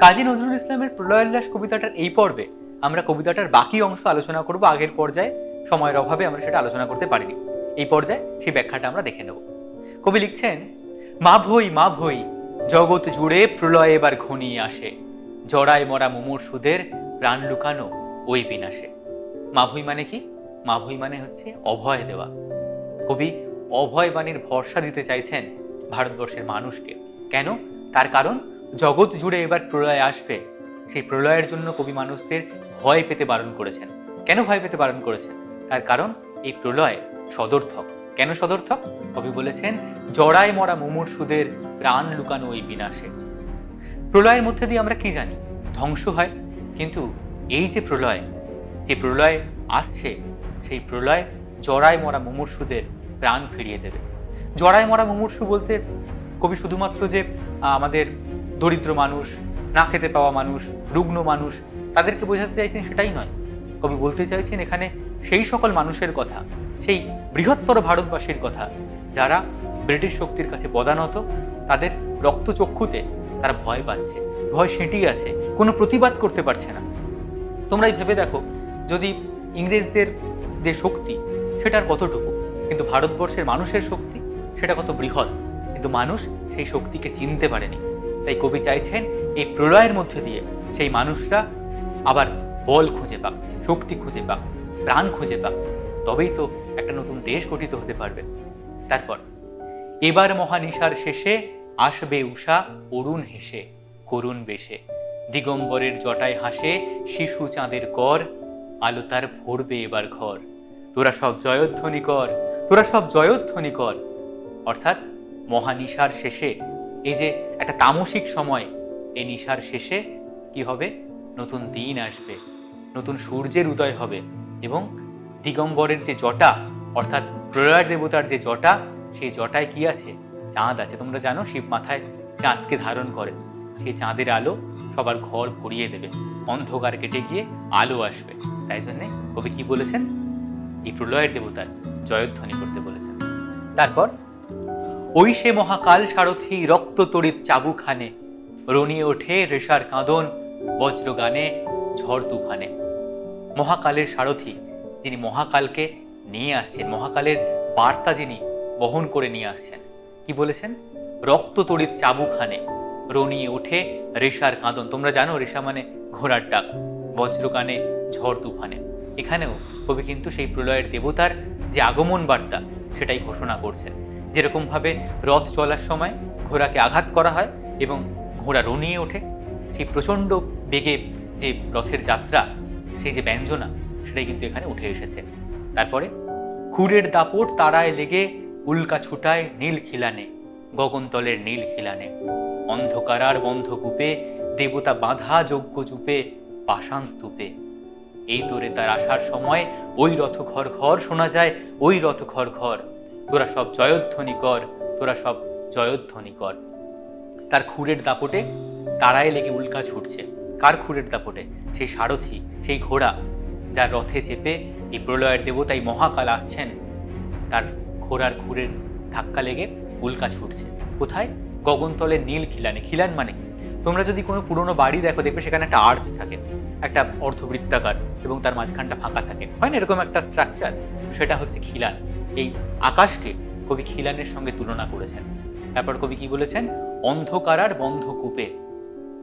কাজী নজরুল ইসলামের প্রলয়োল্লাস কবিতাটার এই পর্বে আমরা কবিতাটার বাকি অংশ আলোচনা করব। আগের পর্যায়ে সময়ের অভাবে আমরা সেটা আলোচনা করতে পারিনি। এই পর্যায়ে সেই ব্যাখ্যাটা আমরা দেখে নেব। কবি লিখছেন, মা ভই মা ভই, জগৎ জুড়ে প্রলয় এবার ঘনিয়ে আসে। জড়ায় মরা মুমূর্ষুদের প্রাণ লুকানো ওই বিনাশে। মা ভই মানে কি? মা ভই মানে হচ্ছে অভয় দেওয়া। কবি অভয় বাণীর ভরসা দিতে চাইছেন ভারতবর্ষের মানুষকে। কেন? তার কারণ, জগৎ জুড়ে এবার প্রলয় আসবে। সেই প্রলয়ের জন্য কবি মানুষদের ভয় পেতে বারণ করেছেন। কেন ভয় পেতে বারণ করেছেন? তার কারণ, এই প্রলয় সদর্থক। কেন সদর্থক? কবি বলেছেন, জড়ায় মরা মুমূর্ষুদের প্রাণ লুকানো ওই বিনাশে। প্রলয়ের মধ্যে দিয়ে আমরা কি জানি? ধ্বংস হয়। কিন্তু এই যে প্রলয় যে প্রলয় আসছে, সেই প্রলয় জড়ায় মরা মুমূর্ষুদের প্রাণ ফিরিয়ে দেবে। জড়ায় মরা মুমূর্ষু বলতে কবি শুধুমাত্র যে আমাদের দরিদ্র মানুষ, না খেতে পাওয়া মানুষ, রুগ্ন মানুষ, তাদেরকে বোঝাতে চাইছেন সেটাই নয়। কবি বলতে চাইছেন এখানে সেই সকল মানুষের কথা, সেই বৃহত্তর ভারতবাসীর কথা, যারা ব্রিটিশ শক্তির কাছে পদানত, তাদের রক্তচক্ষুতে তারা ভয় পাচ্ছে, ভয় সেঁটিয়ে আছে, কোনো প্রতিবাদ করতে পারছে না। তোমরাই ভেবে দেখো, যদি ইংরেজদের যে শক্তি, সেটার কতটুকু? কিন্তু ভারতবর্ষের মানুষের শক্তি সেটা কত বৃহৎ, কিন্তু মানুষ সেই শক্তিকে চিনতে পারেনি। তাই কবি চাইছেন এই প্রলয়ের মধ্যে দিয়ে সেই মানুষরা আবার বল খুঁজে পাক, শক্তি খুঁজে পাক, প্রাণ খুঁজে পাক। তবেই তো একটা নতুন দেশ গঠিত হতে পারবে। তারপর, এবার মহানিশার শেষে আসবে উষা, অরুণ হেসে, করুণ বেশে। দিগম্বরের জটায় হাসে, শিশু চাঁদের কর আলো তার ভরবে এবার ঘর। তোরা সব জয়ধ্বনি কর, তোরা সব জয়ধ্বনি কর। অর্থাৎ মহানিশার শেষে, এই যে একটা তামসিক সময়, এই নিশার শেষে কি হবে? নতুন দিন আসবে, নতুন সূর্যের উদয় হবে এবং দিগম্বরের যে জটা, অর্থাৎ প্রলয় দেবতার যে জটা, সেই জটায় কি আছে? চাঁদ আছে। তোমরা জানো শিব মাথায় চাঁদকে ধারণ করে সেই চাঁদের আলো সবার ঘর ভরিয়ে দেবে। অন্ধকার কেটে গিয়ে আলো আসবে। তাই জন্যে কবি কি বলেছেন? এই প্রলয়ের দেবতার জয়ধ্বনি করতে বলেছেন। তারপর ওই সে মহাকাল সারথি রক্ত তড়িৎ চাবুখানে রনিয়ে ওঠে রেশার কাঁদন, বজ্রগানে ঝড় তুফানে। মহাকালের সারথি যিনি মহাকালকে নিয়ে আসছেন, মহাকালের বার্তা যিনি বহন করে নিয়ে আসছেন, কি বলেছেন? রক্ত তড়িৎ চাবুখানে রনিয়ে ওঠে রেশার কাঁদন। তোমরা জানো, রেশা মানে ঘোড়ার ডাক বজ্রকানে ঝড় তুফানে। এখানেও কবি কিন্তু সেই প্রলয়ের দেবতার যে আগমন বার্তা, সেটাই ঘোষণা করছেন। যেরকমভাবে রথ চলার সময় ঘোড়াকে আঘাত করা হয় এবং ঘোড়া রনিয়ে ওঠে, সেই প্রচণ্ড বেগে যে রথের যাত্রা, সেই যে ব্যঞ্জনা, সেটাই কিন্তু এখানে উঠে এসেছে। তারপরে খুরের দাপট তারায় লেগে উল্কা ছুটায় নীল খিলানে, গগনতলের নীল খিলানে। অন্ধকারার বন্ধকূপে দেবতা বাঁধা যজ্ঞ চুপে, পাষাণ স্তূপে। এই তোরে তার আসার সময় ওই রথ ঘর ঘর শোনা যায়, ওই রথ ঘর ঘর। তোরা সব জয়ধ্বনি কর তোরা সব জয়ধ্বনি কর তার খুরের দাপটে তারায় লেগে উল্কা ছুটছে। কার খুরের দাপটে? সেই সারথি, সেই ঘোড়া, যার রথে চেপে এই প্রলয়ের দেবতাই মহাকাল আসছেন। তার ঘোড়ার খুরের ধাক্কা লেগে উল্কা ছুটছে। কোথায়? গগনতলের নীল খিলানে। খিলান মানে? তোমরা যদি কোনো পুরনো বাড়ি দেখো, দেখবে সেখানে একটা আর্চ থাকে, একটা অর্ধবৃত্তাকার এবং তার মাঝখানটা ফাঁকা থাকে। হয় না এরকম একটা স্ট্রাকচার সেটা হচ্ছে খিলান। এই আকাশকে কবি খিলানের সঙ্গে তুলনা করেছেন। তারপর কবি কি বলেছেন? অন্ধকারার বন্ধকূপে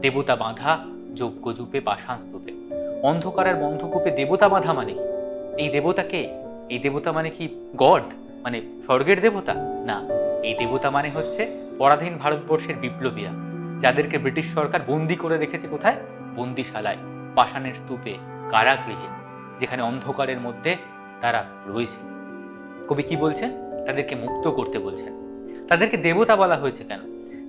দেবতা বাঁধা যজ্ঞ জুপে পাষাণ স্তূপে অন্ধকারার বন্ধকূপে দেবতা বাঁধা মানে কি? এই দেবতাকে এই দেবতা মানে কি গড? মানে স্বর্গের দেবতা? না, এই দেবতা মানে হচ্ছে পরাধীন ভারতবর্ষের বিপ্লবীরা, যাদেরকে ব্রিটিশ সরকার বন্দি করে রেখেছে কোথায়? বন্দিশালায়, পাষাণের স্তূপে, কারাগৃহে, যেখানে অন্ধকারের মধ্যে তারা রয়েছে। কবি কি বলছেন? তাদেরকে মুক্ত করতে বলছেন। তাদেরকে দেবতা বলা হয়েছে কেন?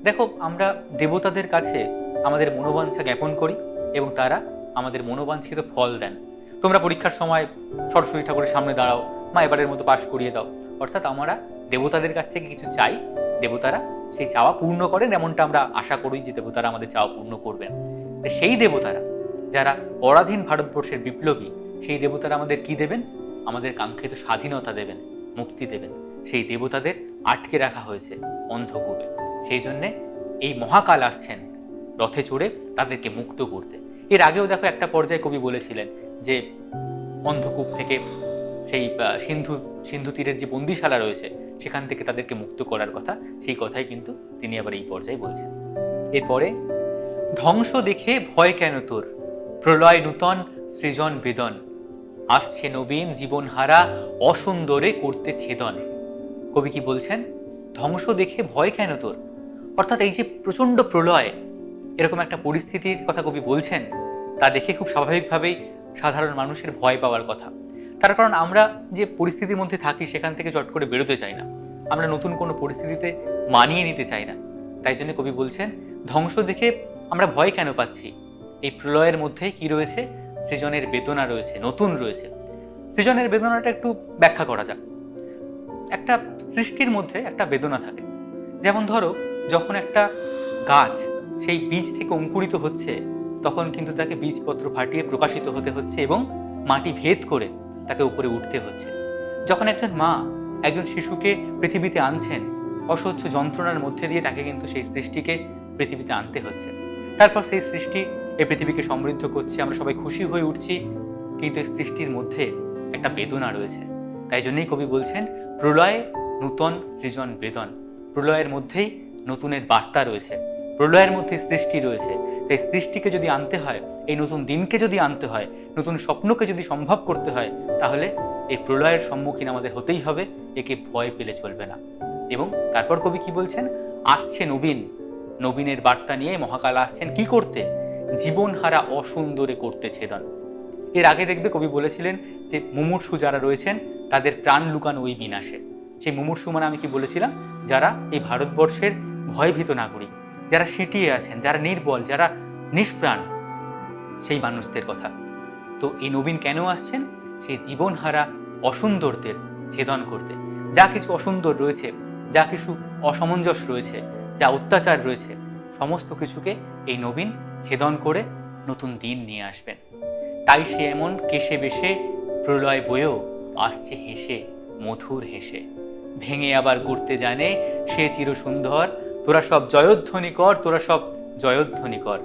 দেখো, আমরা দেবতাদের কাছে আমাদের মনোবাঞ্ছা জ্ঞাপন করি এবং তারা আমাদের মনোবাঞ্ছিত ফল দেন। তোমরা পরীক্ষার সময় সরস্বতী ঠাকুরের সামনে দাঁড়াও, মা এবারের মতো পাশ করিয়ে দাও। অর্থাৎ আমরা দেবতাদের কাছ থেকে কিছু চাই, দেবতারা সেই চাওয়া পূর্ণ করেন এমনটা আমরা আশা করি যে দেবতারা আমাদের চাওয়া পূর্ণ করবেন। সেই দেবতারা, যারা পরাধীন ভারতবর্ষের বিপ্লবী, সেই দেবতারা আমাদের কি দেবেন? আমাদের কাঙ্ক্ষিত স্বাধীনতা দেবেন। মুক্তি দেবেন। সেই দেবতাদের আটকে রাখা হয়েছে অন্ধকূপে। সেই জন্যে এই মহাকাল আসছেন। রথে চড়ে তাদেরকে মুক্ত করতে। এর আগেও দেখো একটা পর্যায়ে কবি বলেছিলেন যে, অন্ধকূপ থেকে সেই সিন্ধু সিন্ধু তীরের যে বন্দিশালা রয়েছে, সেখান থেকে তাদেরকে মুক্ত করার কথা, সেই কথাই কিন্তু তিনি আবার এই পর্যায়ে বলছেন। এরপরে, ধ্বংস দেখে ভয় কেন তোর? প্রলয় নূতন, সৃজন বেদন। আসছে নবীন জীবনহারা অসুন্দরে করতে ছেদন। কবি কি বলছেন? ধ্বংস দেখে ভয় কেন তোর? অর্থাৎ এই যে প্রচণ্ড প্রলয়, এরকম একটা পরিস্থিতির কথা কবি বলছেন, তা দেখে খুব স্বাভাবিকভাবেই সাধারণ মানুষের ভয় পাওয়ার কথা। তার কারণ আমরা যে পরিস্থিতির মধ্যে থাকি, সেখান থেকে চট করে বেরোতে চাই না। আমরা নতুন কোনো পরিস্থিতিতে মানিয়ে নিতে চাই না। তাই জন্য কবি বলছেন, ধ্বংস দেখে আমরা ভয় কেন পাচ্ছি? এই প্রলয়ের মধ্যেই কি রয়েছে? সৃজনের বেদনা রয়েছে, নতুন রয়েছে। সৃজনের বেদনাটা একটু ব্যাখ্যা করা যাক। একটা সৃষ্টির মধ্যে একটা বেদনা থাকে। যেমন ধরো, যখন একটা গাছ সেই বীজ থেকে অঙ্কুরিত হচ্ছে, তখন কিন্তু তাকে বীজপত্র ফাটিয়ে প্রকাশিত হতে হচ্ছে এবং মাটি ভেদ করে তাকে উপরে উঠতে হচ্ছে। যখন একজন মা একজন শিশুকে পৃথিবীতে আনছেন, অসহ্য যন্ত্রণার মধ্যে দিয়ে তাকে কিন্তু সেই সৃষ্টিকে পৃথিবীতে আনতে হচ্ছে। তারপর সেই সৃষ্টি এই পৃথিবীকে সমৃদ্ধ করছে, আমরা সবাই খুশি হয়ে উঠছি, কিন্তু এই সৃষ্টির মধ্যে একটা বেদনা রয়েছে। তাই জন্যই কবি বলছেন, প্রলয় নূতন সৃজন বেদন। প্রলয়ের মধ্যেই নতুনের বার্তা রয়েছে, প্রলয়ের মধ্যে সৃষ্টি রয়েছে। তাই সৃষ্টিকে যদি আনতে হয়, এই নতুন দিনকে যদি আনতে হয়, নতুন স্বপ্নকে যদি সম্ভব করতে হয়, তাহলে এই প্রলয়ের সম্মুখীন আমাদের হতেই হবে, একে ভয় পেলে চলবে না। এবং তারপর কবি কি বলছেন, আসছে নবীন। নবীনের বার্তা নিয়ে মহাকাল আসছেন, কি করতে? জীবনহারা অসুন্দরে করতে ছেদন। এর আগে দেখবে কবি বলেছিলেন যে, মুমূর্ষু যারা রয়েছেন, তাদের প্রাণ লুকানো ওই বিনাশে। সেই মুমূর্ষু মানে আমি কি বলেছিলাম? যারা এই ভারতবর্ষের ভয়ভীত নাগরিক, যারা সিটিয়ে আছেন, যারা নির্বল, যারা নিষ্প্রাণ, সেই মানুষদের কথা। তো এই নবীন কেন আসছেন? সেই জীবনহারা অসুন্দরদের ছেদন করতে। যা কিছু অসুন্দর রয়েছে, যা কিছু অসামঞ্জস্য রয়েছে, যা অত্যাচার রয়েছে, সমস্ত কিছুকে এই নবীন ছেদন করে নতুন দিন নিয়ে আসবেন। তাই সে এমন কেশে বেশে প্রলয় বয়েও আসছে হেসে, মধুর হেসে। ভেঙে আবার ঘুরতে জানে সে চিরসুন্দর, তোরা সব জয়ধ্বনি কর তোরা সব জয়ধ্বনি কর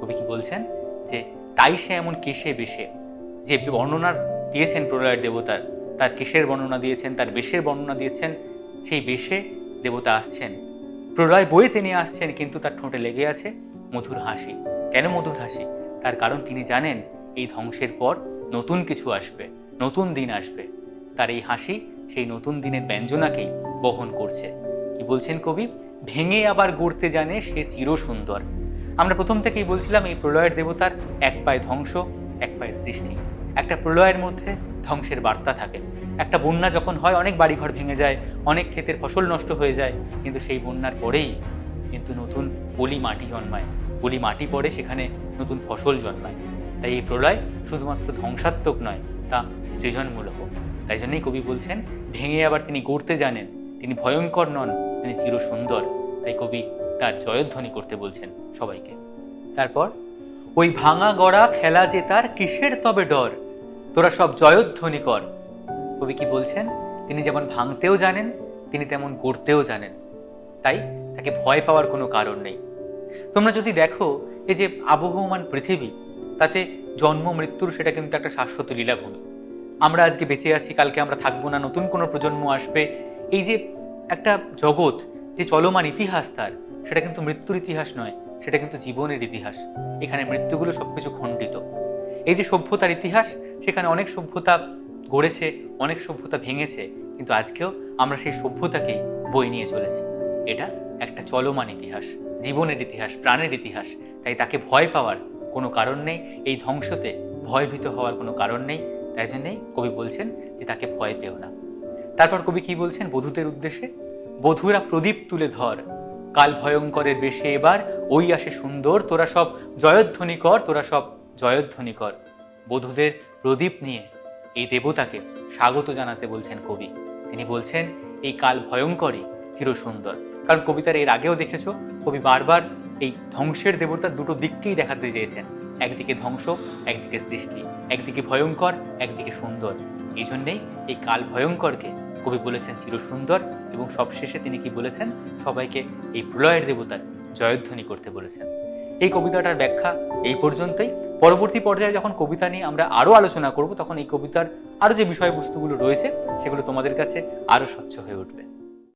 কবি কি বলছেন? যে তাই সে এমন কেশে বেশে, যে বর্ণনা দিয়েছেন প্রলয়ের দেবতার, তার কেশের বর্ণনা দিয়েছেন, তার বেশের বর্ণনা দিয়েছেন, সেই বেশে দেবতা আসছেন। প্রলয় বয়ে তিনি আসছেন, কিন্তু তার ঠোঁটে লেগে আছে মধুর হাসি। কেন মধুর হাসি? তার কারণ তিনি জানেন, এই ধ্বংসের পর নতুন কিছু আসবে, নতুন দিন আসবে। তার এই হাসি সেই নতুন দিনের ব্যঞ্জনাকেই বহন করছে। কি বলছেন কবি? ভেঙে আবার গড়তে জানে সে চির সুন্দর আমরা প্রথম থেকেই বলছিলাম, এই প্রলয়ের দেবতার এক পায়ে ধ্বংস, এক পায়ে সৃষ্টি। একটা প্রলয়ের মধ্যে ধ্বংসের বার্তা থাকে। একটা বন্যা যখন হয়, অনেক বাড়িঘর ভেঙে যায়, অনেক ক্ষেতের ফসল নষ্ট হয়ে যায়, কিন্তু সেই বন্যার পরেই কিন্তু নতুন পলি মাটি জন্মায়। পলি মাটি পড়ে সেখানে নতুন ফসল জন্মায়। তাই এই প্রলয় শুধুমাত্র ধ্বংসাত্মক নয়, তা সৃজনমূলক। তাই জন্যই কবি বলছেন, ভেঙে আবার তিনি গড়তে জানেন, তিনি ভয়ঙ্কর নন, তিনি চির সুন্দর তাই কবি তার জয়ধ্বনি করতে বলছেন সবাইকে। তারপর, ওই ভাঙা গড়া খেলা যে তার, কিসের তবে ডর? তোরা সব জয়ধ্বনি কর কবি কি বলছেন? তিনি যেমন ভাঙতেও জানেন, তিনি তেমন গড়তেও জানেন। তাই তাকে ভয় পাওয়ার কোনো কারণ নেই। তোমরা যদি দেখো, এই যে আবহমান পৃথিবী, তাতে জন্ম, মৃত্যুর সেটা কিন্তু একটা শাশ্বত লীলাভূমি। আমরা আজকে বেঁচে আছি, কালকে আমরা থাকব না, নতুন কোনো প্রজন্ম আসবে। এই যে একটা জগৎ, যে চলমান ইতিহাস তার, সেটা কিন্তু মৃত্যুর ইতিহাস নয়, সেটা কিন্তু জীবনের ইতিহাস। এখানে মৃত্যুগুলো সবকিছু খণ্ডিত। এই যে সভ্যতার ইতিহাস, সেখানে অনেক সভ্যতা গড়েছে, অনেক সভ্যতা ভেঙেছে, কিন্তু আজকেও আমরা সেই সভ্যতাকেই বই নিয়ে চলেছি। এটা একটা চলমান ইতিহাস, জীবনের ইতিহাস, প্রাণের ইতিহাস। তাই তাকে ভয় পাওয়ার কোনো কারণ নেই, এই ধ্বংসতে ভয়ভীত হওয়ার কোনো কারণ নেই। তাই জন্যেই কবি বলছেন যে তাকে ভয় পেও না। তারপর কবি কি বলছেন বধূদের উদ্দেশ্যে? বধুরা প্রদীপ তুলে ধর, কাল ভয়ঙ্করের বেশে এবার, ওই আসে সুন্দর, তোরা সব জয়ধ্বনি কর তোরা সব জয়ধ্বনি কর বধূদের প্রদীপ নিয়ে এই দেবতাকে স্বাগত জানাতে বলছেন কবি। তিনি বলছেন, এই কাল ভয়ঙ্করই, চিরসুন্দর। কারণ কবিতার এর আগেও দেখেছ, কবি বারবার এই ধ্বংসের দেবতার দুটো দিককেই দেখাতে চেয়েছেন। একদিকে ধ্বংস, একদিকে সৃষ্টি। একদিকে ভয়ঙ্কর, একদিকে সুন্দর। এই জন্যেই এই কাল ভয়ঙ্করকে কবি বলেছেন চিরসুন্দর এবং সবশেষে তিনি কি বলেছেন, সবাইকে এই প্রলয়ের দেবতার জয়ধ্বনি করতে বলেছেন। এই কবিতাটার ব্যাখ্যা এই পর্যন্তই। পরবর্তী পর্যায়ে যখন কবিতা নিয়ে আমরা আরও আলোচনা করব, তখন এই কবিতার আরও যে বিষয়বস্তুগুলো রয়েছে, সেগুলো তোমাদের কাছে আরও স্বচ্ছ হয়ে উঠবে।